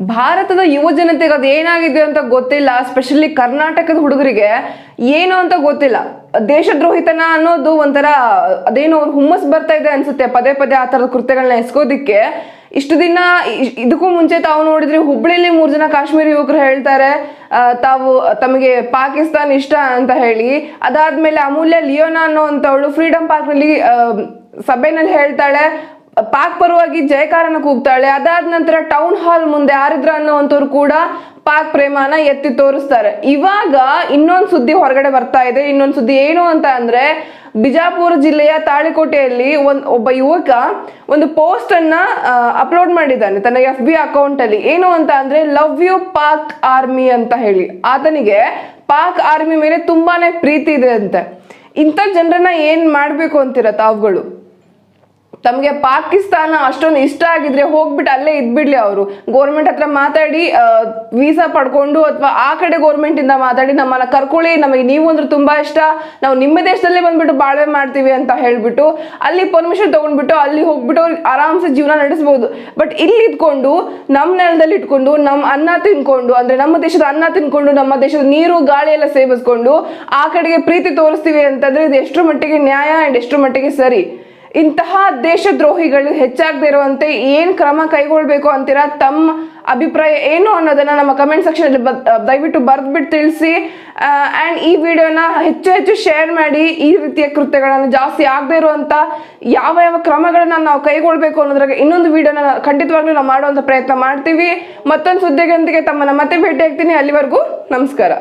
ಭಾರತದ ಯುವ ಜನತೆಗೆ ಅದು ಏನಾಗಿದೆ ಅಂತ ಗೊತ್ತಿಲ್ಲ ಸ್ಪೆಷಲಿ ಕರ್ನಾಟಕದ ಹುಡುಗರಿಗೆ ಏನು ಅಂತ ಗೊತ್ತಿಲ್ಲ. ದೇಶದ್ರೋಹಿತನ ಅನ್ನೋದು ಒಂಥರ ಅದೇನೋ ಅವ್ರು ಹುಮ್ಮಸ್ ಬರ್ತಾ ಇದೆ ಅನ್ಸುತ್ತೆ, ಪದೇ ಪದೇ ಆ ಥರದ ಕೃತ್ಯಗಳನ್ನ ಎಸ್ಕೋದಿಕ್ಕೆ. ಇಷ್ಟು ದಿನ ಇದಕ್ಕೂ ಮುಂಚೆ ತಾವು ನೋಡಿದ್ರೆ ಹುಬ್ಳಿಲಿ ಮೂರು ಜನ ಕಾಶ್ಮೀರಿ ಯುವಕರು ಹೇಳ್ತಾರೆ ತಾವು ತಮಗೆ ಪಾಕಿಸ್ತಾನ್ ಇಷ್ಟ ಅಂತ ಹೇಳಿ. ಅದಾದ್ಮೇಲೆ ಅಮೂಲ್ಯ ಲಿಯೋನಾ ಅನ್ನೋ ಅಂತವಳು ಫ್ರೀಡಮ್ ಪಾರ್ಕ್ನಲ್ಲಿ ಸಭೆನಲ್ಲಿ ಹೇಳ್ತಾಳೆ ಪಾಕ್ ಪರವಾಗಿ ಜಯಕಾರನ ಕೂಗ್ತಾಳೆ ಅದಾದ ನಂತರ ಟೌನ್ ಹಾಲ್ ಮುಂದೆ ಆರಿದ್ರ ಅನ್ನೋವಂಥವ್ರು ಕೂಡ ಪಾಕ್ ಪ್ರೇಮನ ಎತ್ತಿ ತೋರಿಸ್ತಾರೆ. ಇವಾಗ ಇನ್ನೊಂದು ಸುದ್ದಿ ಹೊರಗಡೆ ಬರ್ತಾ ಇದೆ. ಇನ್ನೊಂದು ಸುದ್ದಿ ಏನು ಅಂತ ಅಂದ್ರೆ, ಬಿಜಾಪುರ ಜಿಲ್ಲೆಯ ತಾಳಿಕೋಟೆಯಲ್ಲಿ ಒಂದ್ ಒಬ್ಬ ಯುವಕ ಒಂದು ಪೋಸ್ಟ್ ಅನ್ನ ಅಪ್ಲೋಡ್ ಮಾಡಿದ್ದಾನೆ ತನ್ನ ಎಫ್ ಬಿ ಅಕೌಂಟ್ ಅಲ್ಲಿ. ಏನು ಅಂತ ಅಂದ್ರೆ ಲವ್ ಯು ಪಾಕ್ ಆರ್ಮಿ ಅಂತ ಹೇಳಿ. ಆತನಿಗೆ ಪಾಕ್ ಆರ್ಮಿ ಮೇಲೆ ತುಂಬಾನೇ ಪ್ರೀತಿ ಇದೆ ಅಂತೆ. ಇಂಥ ಜನರನ್ನ ಏನ್ ಮಾಡ್ಬೇಕು ಅಂತೀರ ತಾವುಗಳು? ತಮಗೆ ಪಾಕಿಸ್ತಾನ ಅಷ್ಟೊಂದು ಇಷ್ಟ ಆಗಿದ್ರೆ ಹೋಗ್ಬಿಟ್ಟು ಅಲ್ಲೇ ಇದ್ಬಿಡ್ಲಿ ಅವರು. ಗೋರ್ಮೆಂಟ್ ಹತ್ರ ಮಾತಾಡಿ ವೀಸಾ ಪಡ್ಕೊಂಡು ಅಥವಾ ಆ ಕಡೆ ಗೋರ್ಮೆಂಟ್ ಇಂದ ಮಾತಾಡಿ, ನಮ್ಮನ್ನ ಕರ್ಕೊಳ್ಳಿ, ನಮಗೆ ನೀವು ಅಂದ್ರೆ ತುಂಬಾ ಇಷ್ಟ, ನಾವು ನಿಮ್ಮ ದೇಶದಲ್ಲೇ ಬಂದ್ಬಿಟ್ಟು ಬಾಳ್ವೆ ಮಾಡ್ತೀವಿ ಅಂತ ಹೇಳ್ಬಿಟ್ಟು, ಅಲ್ಲಿ ಪರ್ಮಿಷನ್ ತಗೊಂಡ್ಬಿಟ್ಟು ಅಲ್ಲಿ ಹೋಗ್ಬಿಟ್ಟು ಅವ್ರಿಗೆ ಆರಾಮ್ಸೆ ಜೀವನ ನಡೆಸಬಹುದು ಬಟ್ ಇಲ್ಲಿ ಇದ್ಕೊಂಡು ನಮ್ಮ ನೆಲದಲ್ಲಿ ಇಟ್ಕೊಂಡು ನಮ್ಮ ಅನ್ನ ತಿನ್ಕೊಂಡು, ಅಂದ್ರೆ ನಮ್ಮ ದೇಶದ ಅನ್ನ ತಿನ್ಕೊಂಡು, ನಮ್ಮ ದೇಶದ ನೀರು, ಗಾಳಿ ಎಲ್ಲ ಸೇವಿಸ್ಕೊಂಡು ಆ ಕಡೆಗೆ ಪ್ರೀತಿ ತೋರಿಸ್ತೀವಿ ಅಂತಂದ್ರೆ ಇದು ಎಷ್ಟರ ಮಟ್ಟಿಗೆ ನ್ಯಾಯ ಅಂಡ್ ಎಷ್ಟರ ಮಟ್ಟಿಗೆ ಸರಿ. ಇಂತಹ ದೇಶದ್ರೋಹಿಗಳು ಹೆಚ್ಚಾಗದೇ ಇರುವಂತೆ ಏನು ಕ್ರಮ ಕೈಗೊಳ್ಬೇಕು ಅಂತೀರಾ? ತಮ್ಮ ಅಭಿಪ್ರಾಯ ಏನು ಅನ್ನೋದನ್ನ ನಮ್ಮ ಕಮೆಂಟ್ ಸೆಕ್ಷನ್ ದಯವಿಟ್ಟು ಬರ್ದ್ಬಿಟ್ಟು ತಿಳಿಸಿ. ಆ್ಯಂಡ್ ಈ ವಿಡಿಯೋನ ಹೆಚ್ಚು ಹೆಚ್ಚು ಶೇರ್ ಮಾಡಿ ಈ ರೀತಿಯ ಕೃತ್ಯಗಳನ್ನು ಜಾಸ್ತಿ ಆಗದೆ ಇರುವಂತ ಯಾವ ಯಾವ ಕ್ರಮಗಳನ್ನ ನಾವು ಕೈಗೊಳ್ಬೇಕು ಅನ್ನೋದ್ರಾಗ ಇನ್ನೊಂದು ವಿಡಿಯೋನ ಖಂಡಿತವಾಗ್ಲೂ ನಾವು ಮಾಡುವಂಥ ಪ್ರಯತ್ನ ಮಾಡ್ತೀವಿ. ಮತ್ತೊಂದು ಸುದ್ದಿಗಳೊಂದಿಗೆ ತಮ್ಮನ್ನ ಮತ್ತೆ ಭೇಟಿ ಆಗ್ತೀನಿ ಅಲ್ಲಿವರೆಗೂ ನಮಸ್ಕಾರ.